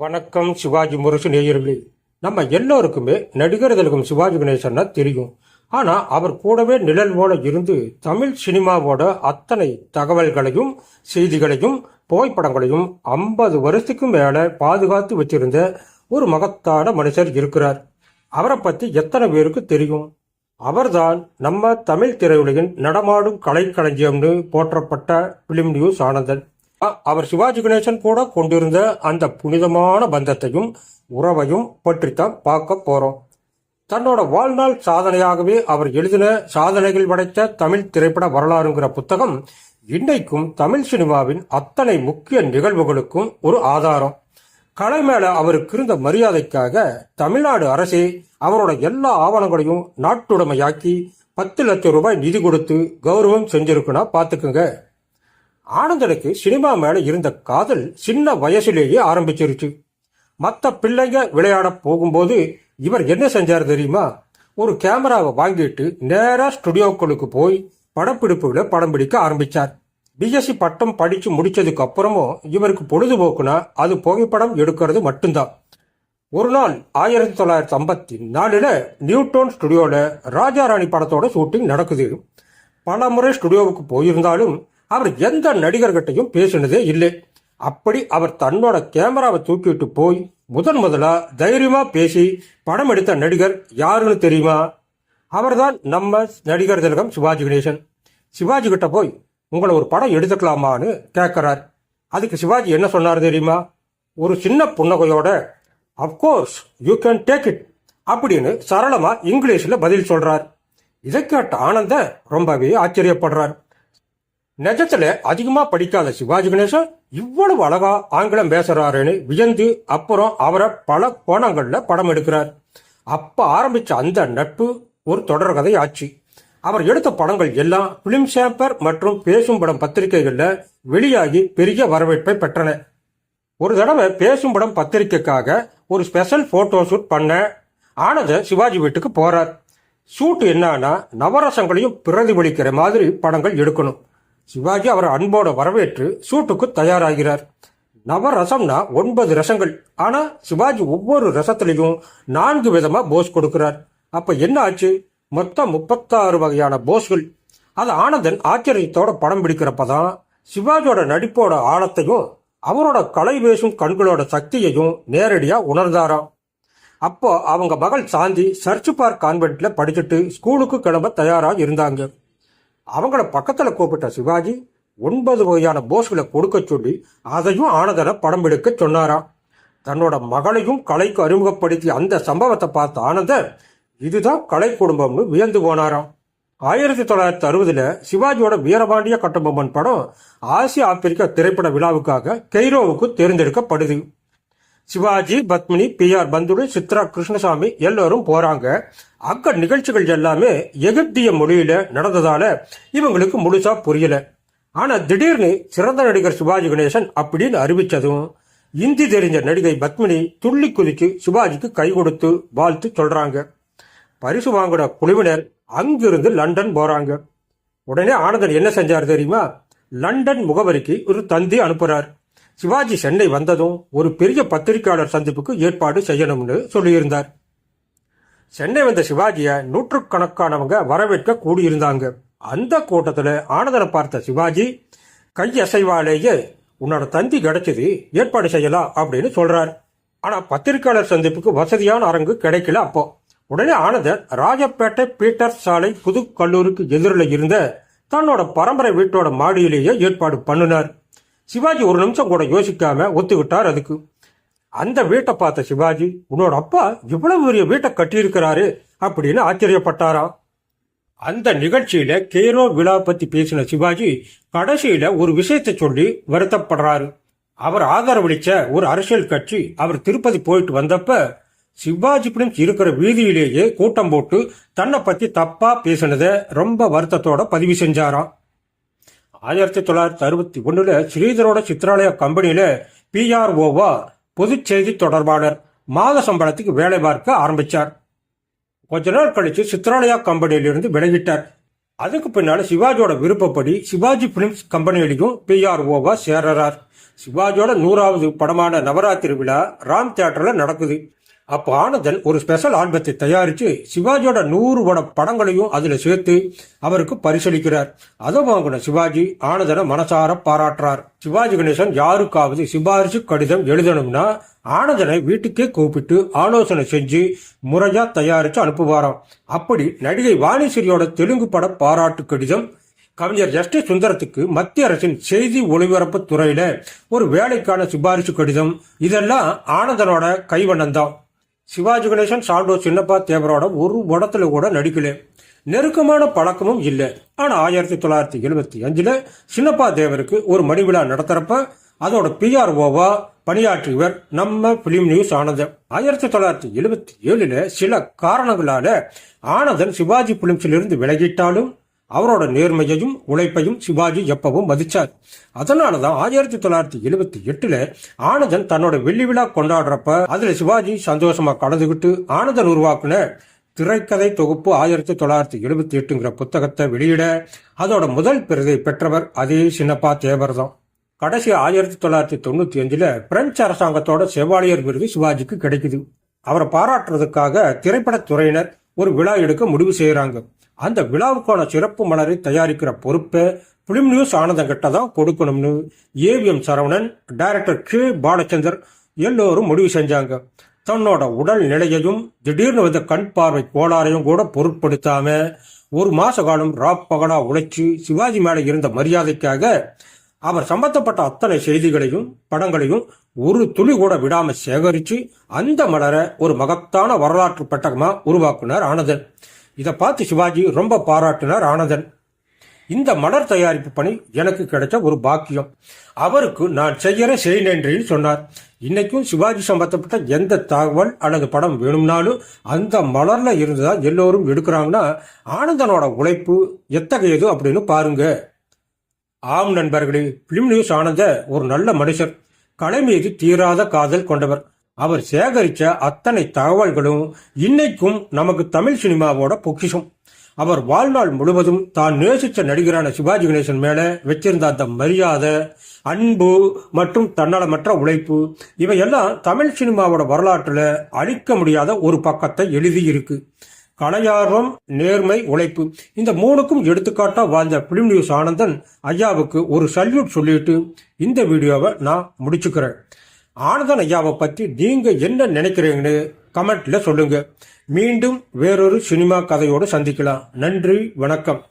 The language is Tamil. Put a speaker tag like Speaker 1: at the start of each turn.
Speaker 1: வணக்கம் சிவாஜி முரசு நேயர்களே. நம்ம எல்லோருக்குமே நடிகர் திலகம் சிவாஜி கணேசன்னா தெரியும். ஆனால் அவர் கூடவே நிழல் போல இருந்து தமிழ் சினிமாவோட அத்தனை தகவல்களையும் செய்திகளையும் புகைப்படங்களையும் ஐம்பது வருஷத்துக்கும் மேலே பாதுகாத்து வச்சிருந்த ஒரு மகத்தான மனுஷர் இருக்கிறார். அவரை பற்றி எத்தனை பேருக்கு தெரியும்? அவர்தான் நம்ம தமிழ் திரையுலகின் நடமாடும் கலைக்களஞ்சியம்னு போற்றப்பட்ட பிலிம் நியூஸ் ஆனந்தன். அவர் சிவாஜி கணேசன் கூட கொண்டிருந்த அந்த புனிதமான பந்தத்தையும் உறவையும் பற்றித்தான் பார்க்க போறோம். தன்னோட வாழ்நாள் சாதனையாகவே அவர் எழுதின சாதனைகள் படைத்த தமிழ் திரைப்பட வரலாறுங்கிற புத்தகம் இன்னைக்கும் தமிழ் சினிமாவின் அத்தனை முக்கிய நிகழ்வுகளுக்கும் ஒரு ஆதாரம். கலை மேல அவருக்கு இருந்த மரியாதைக்காக தமிழ்நாடு அரசே அவரோட எல்லா ஆவணங்களையும் நாட்டுடைமையாக்கி பத்து லட்சம் ரூபாய் நிதி கொடுத்து கௌரவம் செஞ்சிருக்குன்னா பாத்துக்குங்க ஆனந்தனுக்கு சினிமா மேல இருந்த காதல் சின்ன வயசுலேயே ஆரம்பிச்சிருச்சு. மற்ற பிள்ளைங்க விளையாட போகும்போது இவர் என்ன செஞ்சார் தெரியுமா? ஒரு கேமராவை வாங்கிட்டு நேரா ஸ்டுடியோக்களுக்கு போய் படப்பிடிப்புகளை படம் பிடிக்க ஆரம்பிச்சார். பிஎஸ்சி பட்டம் படிச்சு முடிச்சதுக்கு அப்புறமும் இவருக்கு பொழுதுபோக்குனா அது புகைப்படம் எடுக்கிறது மட்டும்தான். ஒரு நாள் ஆயிரத்தி தொள்ளாயிரத்தி ஐம்பத்தி நாலுல நியூட்டோன் ஸ்டுடியோல ராஜாராணி படத்தோட ஷூட்டிங் நடக்குது. பல முறை ஸ்டுடியோவுக்கு போயிருந்தாலும் அவர் எந்த நடிகர்கிட்டையும் பேசினதே இல்லை. அப்படி அவர் தன்னோட கேமராவை தூக்கிட்டு போய் முதன் முதலா தைரியமா பேசி படம் எடுத்த நடிகர் யாருன்னு தெரியுமா? அவர்தான் நம்ம நடிகர் திலகம் சிவாஜி கணேசன். சிவாஜி கிட்ட போய் உங்களை ஒரு படம் எடுத்துக்கலாமான்னு கேட்கிறார் அதுக்கு சிவாஜி என்ன சொன்னார் தெரியுமா? ஒரு சின்ன புன்னகையோட of course you can take it அப்படின்னு சரளமா இங்கிலீஷ்ல பதில் சொல்றார். இதை கேட்ட ஆனந்த ரொம்பவே ஆச்சரியப்படுறார். நிஜத்துல அதிகமா படிக்காத சிவாஜி கணேசன் இவ்வளவு அழகா ஆங்கிலம் பேசுறாருன்னு வியந்து அப்புறம் அவரை பல கோணங்கள்ல படம் எடுக்கிறார். அப்ப ஆரம்பிச்ச அந்த நட்பு ஒரு தொடர் கதை ஆச்சு. அவர் எடுத்த படங்கள் எல்லாம் பிலிம் சேம்பர் மற்றும் பேசும் படம் பத்திரிகைகள்ல வெளியாகி பெரிய வரவேற்பை பெற்றன. ஒரு தடவை பேசும் படம் பத்திரிக்கைக்காக ஒரு ஸ்பெஷல் போட்டோ ஷூட் பண்ண ஆனத சிவாஜி வீட்டுக்கு போறார். ஷூட் என்னன்னா நவரசங்களையும் பிரதிபலிக்கிற மாதிரி படங்கள் எடுக்கணும். சிவாஜி அவரை அன்போட வரவேற்று சூட்டுக்கு தயாராகிறார். நவரசம்னா ஒன்பது ரசங்கள். ஆனா சிவாஜி ஒவ்வொரு ரசத்திலையும் நான்கு விதமா போஸ் கொடுக்கிறார். அப்ப என்ன ஆச்சு? மொத்தம் முப்பத்தாறு வகையான போஸ்கள். அது ஆனந்தன் ஆச்சரியத்தோட படம் பிடிக்கிறப்பதான் சிவாஜியோட நடிப்போட ஆழத்தையும் அவரோட கலை பேசும் கண்களோட சக்தியையும் நேரடியா உணர்ந்தாராம். அப்போ அவங்க மகள் சாந்தி சர்ச் பார்க் கான்வென்ட்ல படிச்சுட்டு ஸ்கூலுக்கு கிளம்ப தயாரா இருந்தாங்க. அவங்கள பக்கத்துல கூப்பிட்ட சிவாஜி ஒன்பது வகையான போஸ்களை கொடுக்க சொல்லி அதையும் ஆனந்தனை படம் எடுக்க சொன்னாராம் தன்னோட மகளையும் கலைக்கு அறிமுகப்படுத்திய அந்த சம்பவத்தை பார்த்த ஆனந்தர் இதுதான் கலை குடும்பம்னு வியந்து போனாராம். ஆயிரத்தி தொள்ளாயிரத்தி அறுபதுல சிவாஜியோட வீரபாண்டிய கட்டபொம்மன் படம் ஆசிய ஆப்பிரிக்கா திரைப்பட விழாவுக்காக கெய்ரோவுக்கு தேர்ந்தெடுக்கப்படுது. சிவாஜி பத்மினி பி ஆர் பந்துரு சித்ரா கிருஷ்ணசாமி எல்லோரும் போறாங்க. அங்க நிகழ்ச்சிகள் எல்லாமே எகிப்திய மொழியில நடந்ததால இவங்களுக்கு முழுசா புரியல. ஆனா திடீர்னு சிறந்த நடிகர் சிவாஜி கணேசன் அப்படின்னு அறிவிச்சதும் இந்தி தெரிஞ்ச நடிகை பத்மினி துள்ளி குதிச்சு சிவாஜிக்கு கை கொடுத்து வாழ்த்து சொல்றாங்க. பரிசு வாங்கின குழுவினர் அங்கிருந்து லண்டன் போறாங்க. உடனே ஆனந்தன் என்ன செஞ்சார் தெரியுமா? லண்டன் முகவரிக்கு ஒரு தந்தி அனுப்புறார். சிவாஜி சென்னை வந்ததும் ஒரு பெரிய பத்திரிகையாளர் சந்திப்புக்கு ஏற்பாடு செய்யணும்னு சொல்லியிருந்தார். சென்னை வந்த சிவாஜியை நூற்றுக்கணக்கானவங்க வரவேற்க கூடியிருந்தாங்க. அந்த கூட்டத்தில் ஆனந்தனை பார்த்த சிவாஜி கையசைவாலேயே உன்னோட தந்தி கிடைச்சது ஏற்பாடு செய்யலாம் அப்படின்னு சொல்றார். ஆனால் பத்திரிகையாளர் சந்திப்புக்கு வசதியான அரங்கு கிடைக்கல அப்போ. உடனே ஆனந்தன் ராஜப்பேட்டை பீட்டர் சாலை புது கல்லூரிக்கு எதிரில் இருந்த தன்னோட பரம்பரை வீட்டோட மாடியிலேயே ஏற்பாடு பண்ணினார். சிவாஜி ஒரு நிமிஷம் கூட யோசிக்காம ஒத்துக்கிட்டார் அதுக்கு. அந்த வீட்டை பார்த்த சிவாஜி உன்னோட அப்பா இவ்வளவு பெரிய வீட்டை கட்டியிருக்கிறாரு அப்படின்னு ஆச்சரியப்பட்டாராம் அந்த நிகழ்ச்சியில கேரோ விழா பத்தி பேசின சிவாஜி கடைசியில ஒரு விஷயத்தை சொல்லி வருத்தப்படுறாரு. அவர் ஆதரவளிச்ச ஒரு அரசியல் கட்சி அவர் திருப்பதி போயிட்டு வந்தப்ப சிவாஜி பிலிம்ஸ் இருக்கிற வீதியிலேயே கூட்டம் போட்டு தன்னை பத்தி தப்பா பேசினத ரொம்ப வருத்தத்தோட பதிவு செஞ்சாராம். ஆயிரத்தி தொள்ளாயிரத்தி அறுபத்தி ஒன்றில் ஸ்ரீதரோட சித்ராலயா கம்பெனியில பிஆர்ஓவா பொதுச் செய்தி தொடர்பாளர் மாத சம்பளத்துக்கு வேலை பார்க்க ஆரம்பிச்சார். கொஞ்ச நாள் கழிச்சு சித்ராலயா கம்பெனியிலிருந்து விலகிட்டார். அதுக்கு பின்னால சிவாஜியோட விருப்பப்படி சிவாஜி பிலிம்ஸ் கம்பெனியிலையும் பிஆர்ஓவா சேர்றார். சிவாஜியோட நூறாவது படமான நவராத்திரி விழா ராம் தியேட்டர்ல நடக்குது. அப்போ ஆனந்தன் ஒரு ஸ்பெஷல் ஆல்பத்தை தயாரிச்சு சிவாஜியோட நூறு பட படங்களையும் அதுல சேர்த்து அவருக்கு பரிசளிக்கிறார். அதை வாங்கின சிவாஜி ஆனந்தனை மனசார பாராட்டுறார். சிவாஜி கணேசன் யாருக்காவது சிபாரிசு கடிதம் எழுதணும்னா ஆனந்தனை வீட்டுக்கே கூப்பிட்டு ஆலோசனை செஞ்சு முறையா தயாரிச்சு அனுப்புவாராம். அப்படி நடிகை வாணிஸ்ரீயோட தெலுங்கு பட பாராட்டு கடிதம் கவிஞர் ஜஸ்டிஸ் சுந்தரத்துக்கு மத்திய அரசின் செய்தி ஒளிபரப்பு துறையில ஒரு வேலைக்கான சிபாரிசு கடிதம். இதெல்லாம் ஆனந்தனோட கைவண்ணம் தான் சிவாஜி கணேசன் சாண்டோ சின்னப்பா தேவரோட ஒரு படத்துல கூட நடிக்கல. நெருக்கமான பழக்கமும் இல்லை. ஆனா ஆயிரத்தி தொள்ளாயிரத்தி எழுபத்தி அஞ்சுல சின்னப்பா தேவருக்கு ஒரு மணி விழா நடத்துறப்ப அதோட பிஆர்ஓவா பணியாற்றியவர் நம்ம பிலிம் நியூஸ் ஆனந்தன் ஆயிரத்தி தொள்ளாயிரத்தி எழுபத்தி ஏழுல சில காரணங்களால ஆனந்தன் சிவாஜி பிலிம்ஸிலிருந்து விலகிட்டாலும் அவரோட நேர்மையையும் உழைப்பையும் சிவாஜி எப்பவும் மதிச்சார். அதனாலதான் ஆயிரத்தி தொள்ளாயிரத்தி எழுபத்தி எட்டுல ஆனந்தன் தன்னோட வெள்ளி விழா கொண்டாடுறப்ப அதுல சிவாஜி சந்தோஷமா கலந்துகிட்டு ஆனந்தன் உருவாக்குன திரைக்கதை தொகுப்பு ஆயிரத்தி தொள்ளாயிரத்தி எழுபத்தி எட்டுங்கிற புத்தகத்தை வெளியிட அதோட முதல் பிரதை பெற்றவர் அதே சின்னப்பா தேவர் தான். கடைசி ஆயிரத்தி தொள்ளாயிரத்தி தொண்ணூத்தி அஞ்சுல பிரெஞ்சு அரசாங்கத்தோட செவாலியர் விருது சிவாஜிக்கு கிடைக்குது. அவரை பாராட்டுறதுக்காக திரைப்படத்துறையினர் ஒரு விழா எடுக்க முடிவு செய்யறாங்க அந்த விழாவுக்கான சிறப்பு மலரை தயாரிக்கிற பொறுப்பை பிலிம் நியூஸ் ஆனந்தங்கிட்ட தான் கொடுக்கணும்னு AVM Saravanan director K. Balachander எல்லோரும் முடிவு செஞ்சாங்க. தன்னோட உடல் நிலையையும் திடீர்னு வந்த கண் பார்வை கோளாறையும் கூட பொருட்படுத்தாம ஒரு மாச காலம் ராப்பகலா உழைச்சி சிவாஜி மேல இருந்த மரியாதைக்காக அவர் சம்பந்தப்பட்ட அத்தனை செய்திகளையும் படங்களையும் ஒரு துளி கூட விடாம சேகரிச்சு அந்த மலரை ஒரு மகத்தான வரலாற்று பெட்டகமா உருவாக்குனார் ஆனந்தன். இதை பார்த்து சிவாஜி ரொம்ப பாராட்டினார் ஆனந்தன். இந்த மலர் தயாரிப்பு பணி எனக்கு கிடைச்ச ஒரு பாக்கியம். அவருக்கு நான் செய்யற செய்யலன்றேன்னு சொன்னார். இன்னைக்கும் சிவாஜி சம்பந்தப்பட்ட எந்த தகவல் அல்லது படம் வேணும்னாலும் அந்த மலர்ல இருந்துதான் எல்லோரும் எடுக்கிறாங்கன்னா ஆனந்தனோட உழைப்பு எத்தகையது அப்படின்னு பாருங்க. ஆம் நண்பர்களே பிலிம் நியூஸ் ஆனந்த ஒரு நல்ல மனுஷர். கலை மீது தீராத காதல் கொண்டவர். அவர் சேகரிச்ச அத்தனை தகவல்களும் இன்னைக்கும் நமக்கு தமிழ் சினிமாவோட பொக்கிஷம். அவர் வாழ்நாள் முழுவதும் தான் நேசித்த நடிகரான சிவாஜி கணேசன் மேல வச்சிருந்த அந்த மரியாதை அன்பு மற்றும் தன்னலமற்ற உழைப்பு இவையெல்லாம் தமிழ் சினிமாவோட வரலாற்றுல அழிக்க முடியாத ஒரு பக்கத்தை எழுதி இருக்கு. கலையார்வம் நேர்மை உழைப்பு இந்த மூணுக்கும் எடுத்துக்காட்டா வாழ்ந்த பிலிம் நியூஸ் ஆனந்தன் ஐயாவுக்கு ஒரு சல்யூட் சொல்லிட்டு இந்த வீடியோவை நான் முடிச்சுக்கிறேன். ஆனந்தன் ஐயாவை பற்றி நீங்க என்ன நினைக்கிறீங்கன்னு கமெண்ட்ல சொல்லுங்க. மீண்டும் வேறொரு சினிமா கதையோடு சந்திக்கலாம். நன்றி வணக்கம்.